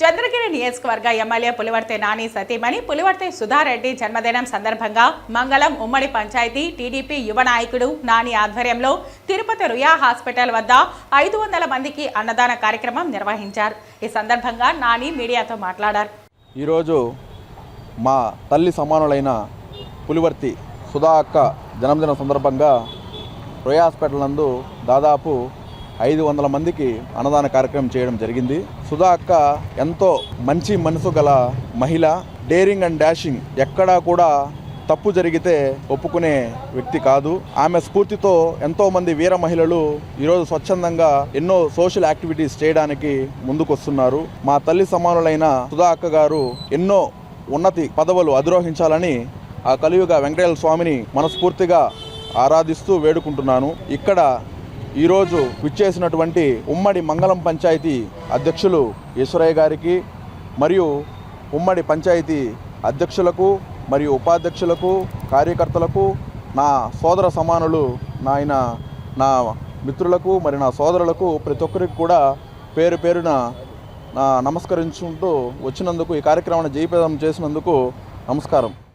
చంద్రగిరి నియోజకవర్గ ఎమ్మెల్యే పులివర్తి నాని సతీమణి పులివర్తి సుధారెడ్డి జన్మదినం సందర్భంగా మంగళం ఉమ్మడి పంచాయతీ టీడీపీ యువ నాయకుడు నాని ఆధ్వర్యంలో తిరుపతి రుయా హాస్పిటల్ వద్ద ఐదు వందల మందికి అన్నదాన కార్యక్రమం నిర్వహించారు. ఈ సందర్భంగా నాని మీడియాతో మాట్లాడారు. ఈరోజు మా తల్లి సమానులైన పులివర్తి సుధా అక్క జన్మదిన సందర్భంగా రుయా హాస్పిటల్ నందు దాదాపు ఐదు వందల మందికి అన్నదాన కార్యక్రమం చేయడం జరిగింది. సుధా అక్క ఎంతో మంచి మనసు గల మహిళ. డేరింగ్ అండ్ డాషింగ్ ఎక్కడా కూడా తప్పు జరిగితే ఒప్పుకునే వ్యక్తి కాదు. ఆమె స్ఫూర్తితో ఎంతో మంది వీర మహిళలు ఈరోజు స్వచ్ఛందంగా ఎన్నో సోషల్ యాక్టివిటీస్ చేయడానికి ముందుకొస్తున్నారు. మా తల్లి సమానులైన సుధా అక్క గారు ఎన్నో ఉన్నతి పదవులు అధిరోహించాలని ఆ కలియుగ వెంకటేశ్వర స్వామిని మనస్ఫూర్తిగా ఆరాధిస్తూ వేడుకుంటున్నాను. ఇక్కడ ఈరోజు విచ్చేసినటువంటి ఉమ్మడి మంగళం పంచాయతీ అధ్యక్షులు ఈశ్వరయ్య గారికి మరియు ఉమ్మడి పంచాయతీ అధ్యక్షులకు మరియు ఉపాధ్యక్షులకు కార్యకర్తలకు నా సోదర సమానులు నాయన నా మిత్రులకు మరి నా సోదరులకు ప్రతి ఒక్కరికి కూడా పేరు పేరున నా నమస్కరించుకుంటూ వచ్చినందుకు ఈ కార్యక్రమాన్ని జయప్రదం చేసినందుకు నమస్కారం.